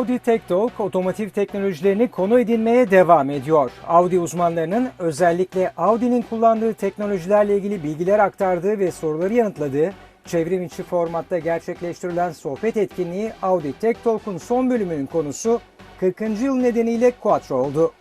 Audi Tech Talk otomotiv teknolojilerini konu edinmeye devam ediyor. Audi uzmanlarının özellikle Audi'nin kullandığı teknolojilerle ilgili bilgiler aktardığı ve soruları yanıtladığı çevrim içi formatta gerçekleştirilen sohbet etkinliği Audi Tech Talk'un son bölümünün konusu 40. yıl nedeniyle Quattro oldu.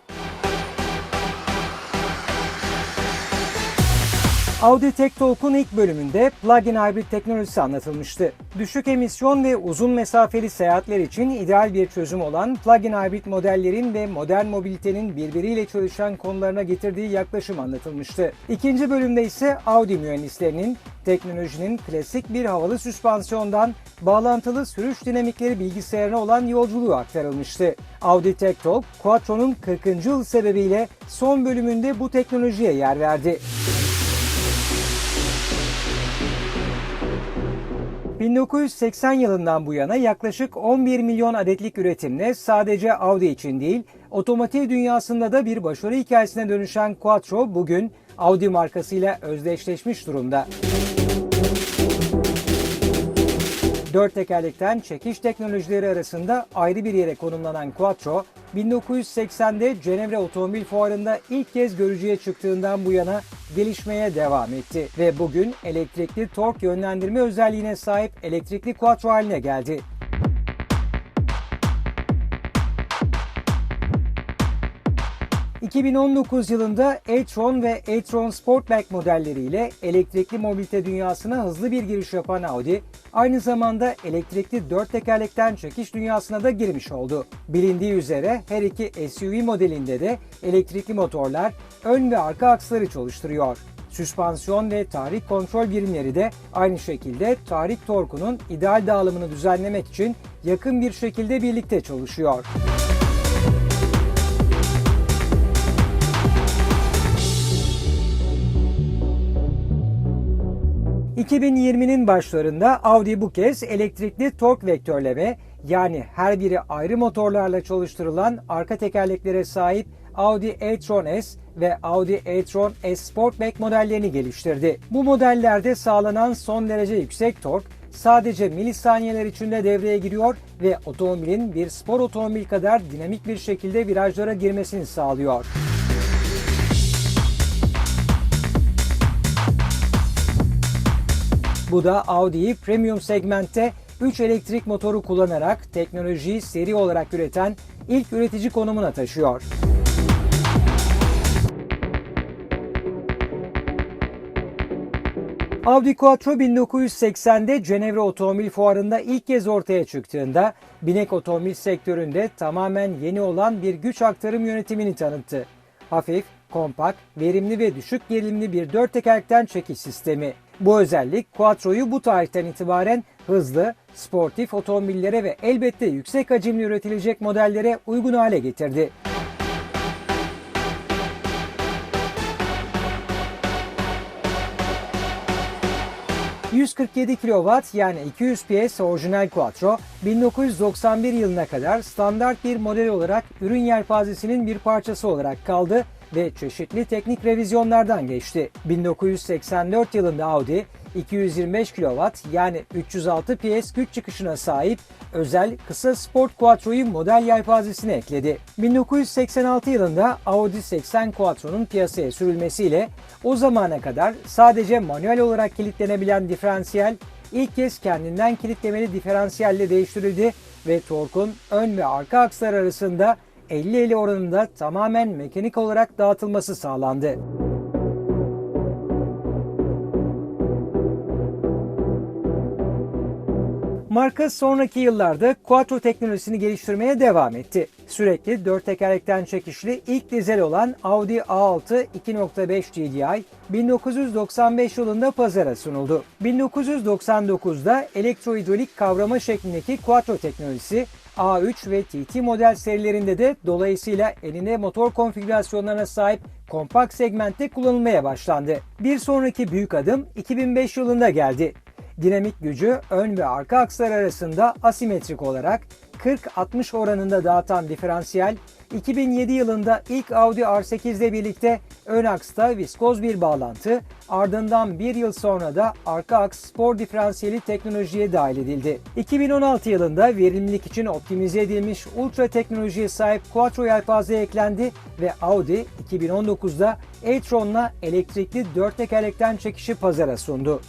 Audi Tech Talk'un ilk bölümünde plug-in hybrid teknolojisi anlatılmıştı. Düşük emisyon ve uzun mesafeli seyahatler için ideal bir çözüm olan plug-in hybrid modellerin ve modern mobilitenin birbiriyle çalışan konularına getirdiği yaklaşım anlatılmıştı. İkinci bölümde ise Audi mühendislerinin teknolojinin klasik bir havalı süspansiyondan bağlantılı sürüş dinamikleri bilgisayarına olan yolculuğu aktarılmıştı. Audi Tech Talk, Quattro'nun 40. yıl sebebiyle son bölümünde bu teknolojiye yer verdi. 1980 yılından bu yana yaklaşık 11 milyon adetlik üretimle sadece Audi için değil, otomotiv dünyasında da bir başarı hikayesine dönüşen Quattro bugün Audi markasıyla özdeşleşmiş durumda. Dört tekerlekten çekiş teknolojileri arasında ayrı bir yere konumlanan Quattro, 1980'de Cenevre Otomobil Fuarı'nda ilk kez görücüye çıktığından bu yana gelişmeye devam etti ve bugün elektrikli tork yönlendirme özelliğine sahip elektrikli Quattro haline geldi. ...2019 yılında e-tron ve e-tron Sportback modelleriyle elektrikli mobilite dünyasına hızlı bir giriş yapan Audi, aynı zamanda elektrikli dört tekerlekten çekiş dünyasına da girmiş oldu. Bilindiği üzere her iki SUV modelinde de elektrikli motorlar ön ve arka aksları çalıştırıyor. Süspansiyon ve tahrik kontrol birimleri de aynı şekilde tahrik torkunun ideal dağılımını düzenlemek için yakın bir şekilde birlikte çalışıyor. 2020'nin başlarında Audi bu kez elektrikli tork vektörleme yani her biri ayrı motorlarla çalıştırılan arka tekerleklere sahip Audi e-tron S ve Audi e-tron S Sportback modellerini geliştirdi. Bu modellerde sağlanan son derece yüksek tork sadece milisaniyeler içinde devreye giriyor ve otomobilin bir spor otomobil kadar dinamik bir şekilde virajlara girmesini sağlıyor. Bu da Audi'yi premium segmentte 3 elektrik motoru kullanarak teknolojiyi seri olarak üreten ilk üretici konumuna taşıyor. Audi Quattro 1980'de Cenevre Otomobil Fuarı'nda ilk kez ortaya çıktığında binek otomobil sektöründe tamamen yeni olan bir güç aktarım yönetimini tanıttı. Hafif, kompakt, verimli ve düşük gerilimli bir dört tekerlekten çekiş sistemi. Bu özellik Quattro'yu bu tarihten itibaren hızlı, sportif otomobillere ve elbette yüksek hacimli üretilecek modellere uygun hale getirdi. ...147 kW yani 200 PS orijinal Quattro 1991 yılına kadar standart bir model olarak ürün yelpazesinin bir parçası olarak kaldı ve çeşitli teknik revizyonlardan geçti. 1984 yılında Audi 225 kW yani 306 PS güç çıkışına sahip özel kısa Sport Quattro'yu model yelpazesine ekledi. 1986 yılında Audi 80 Quattro'nun piyasaya sürülmesiyle o zamana kadar sadece manuel olarak kilitlenebilen diferansiyel ilk kez kendinden kilitlemeli diferansiyelle değiştirildi ve torkun ön ve arka akslar arasında 50-50 oranında tamamen mekanik olarak dağıtılması sağlandı. Marka sonraki yıllarda Quattro teknolojisini geliştirmeye devam etti. Sürekli dört tekerlekten çekişli ilk dizel olan Audi A6 2.5 GDI 1995 yılında pazara sunuldu. 1999'da elektrohidrolik kavrama şeklindeki Quattro teknolojisi A3 ve TT model serilerinde de dolayısıyla eline motor konfigürasyonlarına sahip kompakt segmentte kullanılmaya başlandı. Bir sonraki büyük adım 2005 yılında geldi. Dinamik gücü ön ve arka akslar arasında asimetrik olarak 40-60 oranında dağıtan diferansiyel, 2007 yılında ilk Audi R8 ile birlikte ön aksta viskoz bir bağlantı, ardından bir yıl sonra da arka aks spor diferansiyeli teknolojiye dahil edildi. 2016 yılında verimlilik için optimize edilmiş ultra teknolojiye sahip Quattro yelpaze eklendi ve Audi 2019'da e-tron'la elektrikli dört tekerlekten çekişi pazara sundu.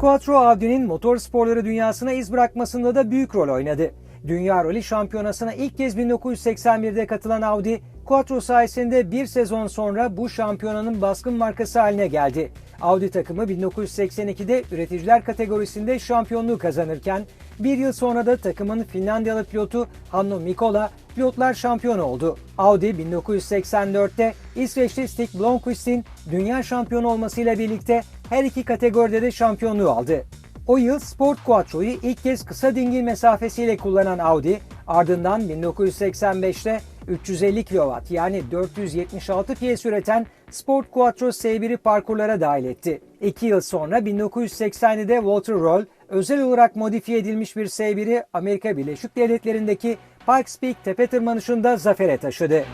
Quattro Audi'nin motor sporları dünyasına iz bırakmasında da büyük rol oynadı. Dünya Rally Şampiyonası'na ilk kez 1981'de katılan Audi, Quattro sayesinde bir sezon sonra bu şampiyonanın baskın markası haline geldi. Audi takımı 1982'de üreticiler kategorisinde şampiyonluğu kazanırken bir yıl sonra da takımın Finlandiyalı pilotu Hannu Mikkola pilotlar şampiyonu oldu. Audi 1984'te İsveçli Stig Blomqvist'in dünya şampiyonu olmasıyla birlikte her iki kategoride de şampiyonluğu aldı. O yıl Sport Quattro'yu ilk kez kısa dingil mesafesiyle kullanan Audi, ardından 1985'te 350 kW yani 476 PS üreten Sport Quattro S1'i parkurlara dahil etti. İki yıl sonra 1980'de Walter Roll özel olarak modifiye edilmiş bir S1'i Amerika Birleşik Devletleri'ndeki Pikes Peak tepe tırmanışında zafere taşıdı.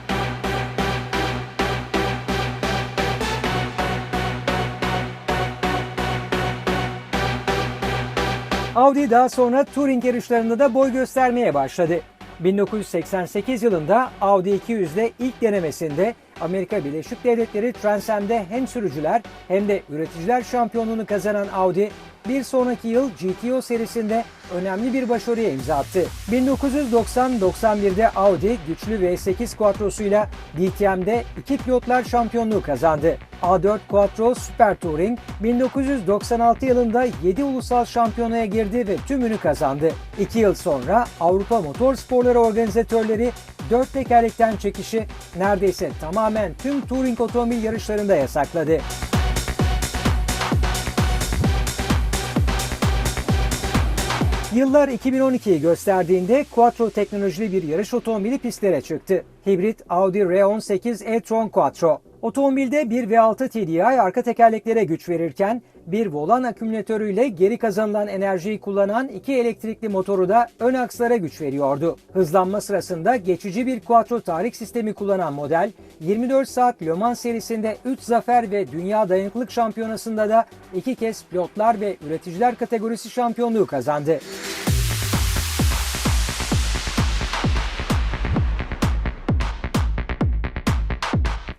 Audi daha sonra Touring yarışlarında da boy göstermeye başladı. 1988 yılında Audi 200'de ilk denemesinde Amerika Birleşik Devletleri Transam'de hem sürücüler hem de üreticiler şampiyonluğunu kazanan Audi bir sonraki yıl GTO serisinde önemli bir başarıya imza attı. 1990-91'de Audi güçlü V8 Quattro'suyla DTM'de iki pilotlar şampiyonluğu kazandı. A4 Quattro Super Touring 1996 yılında 7 ulusal şampiyonaya girdi ve tümünü kazandı. 2 yıl sonra Avrupa Motor Sporları organizatörleri dört tekerlekten çekişi neredeyse tamamen tüm touring otomobil yarışlarında yasakladı. Yıllar 2012'yi gösterdiğinde Quattro teknolojili bir yarış otomobili pistlere çıktı. Hibrit Audi R18 e-tron Quattro. Otomobilde bir V6 TDI arka tekerleklere güç verirken bir volan akümülatörüyle geri kazanılan enerjiyi kullanan iki elektrikli motoru da ön akslara güç veriyordu. Hızlanma sırasında geçici bir Quattro tahrik sistemi kullanan model 24 saat Le Mans serisinde 3 zafer ve Dünya Dayanıklılık Şampiyonası'nda da iki kez pilotlar ve üreticiler kategorisi şampiyonluğu kazandı.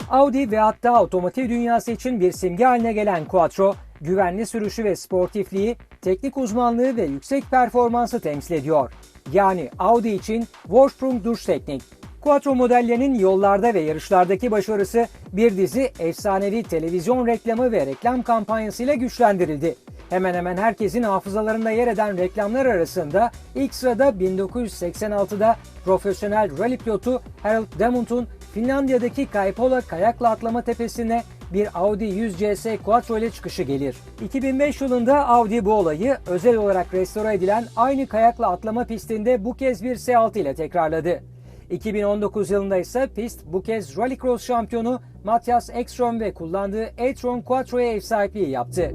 Audi ve hatta otomotiv dünyası için bir simge haline gelen Quattro, güvenli sürüşü ve sportifliği, teknik uzmanlığı ve yüksek performansı temsil ediyor. Yani Audi için Vorsprung duş teknik. Quattro modellerinin yollarda ve yarışlardaki başarısı bir dizi efsanevi televizyon reklamı ve reklam kampanyasıyla güçlendirildi. Hemen hemen herkesin hafızalarında yer eden reklamlar arasında ilk sırada 1986'da profesyonel rally pilotu Harold Damont'un Finlandiya'daki Kaipola kayakla atlama tepesine bir Audi 100 CS Quattro ile çıkışı gelir. 2005 yılında Audi bu olayı özel olarak restore edilen aynı kayakla atlama pistinde bu kez bir S6 ile tekrarladı. 2019 yılında ise pist bu kez Rallycross şampiyonu Matthias Ekström ve kullandığı e-tron Quattro'ya ev sahipliği yaptı.